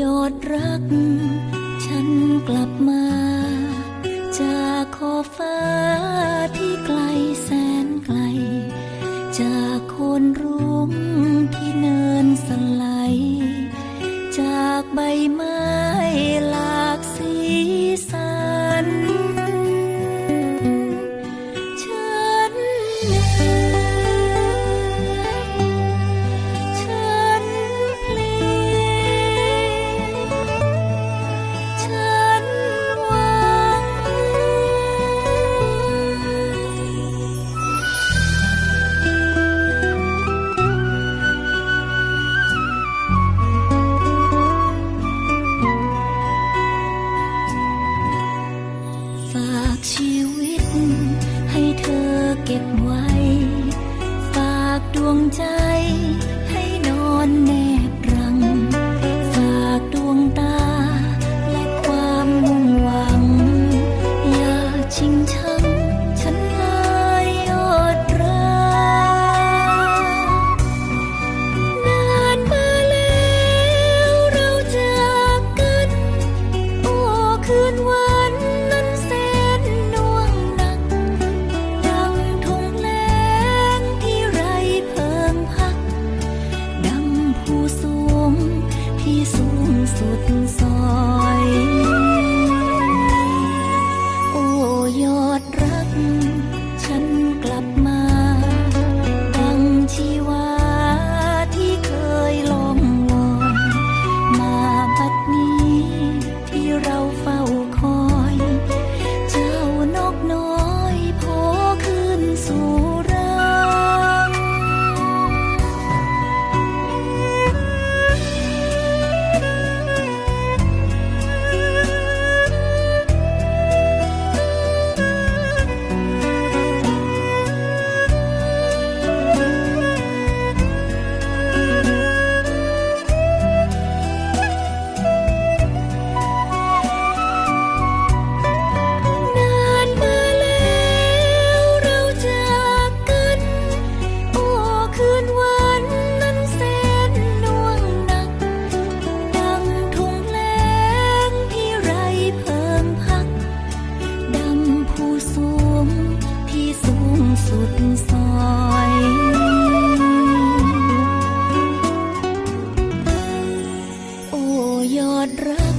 ยอดรัก ฉันกลับมา จากขอฟ้าที่ไกลแสนไกล จากคนรุ่งที่เนินสลายจากใบไม้หลากสีสันฉัน เก็บไว้ ฝากดวงใจ suốt soi สดใสโอยอดรัก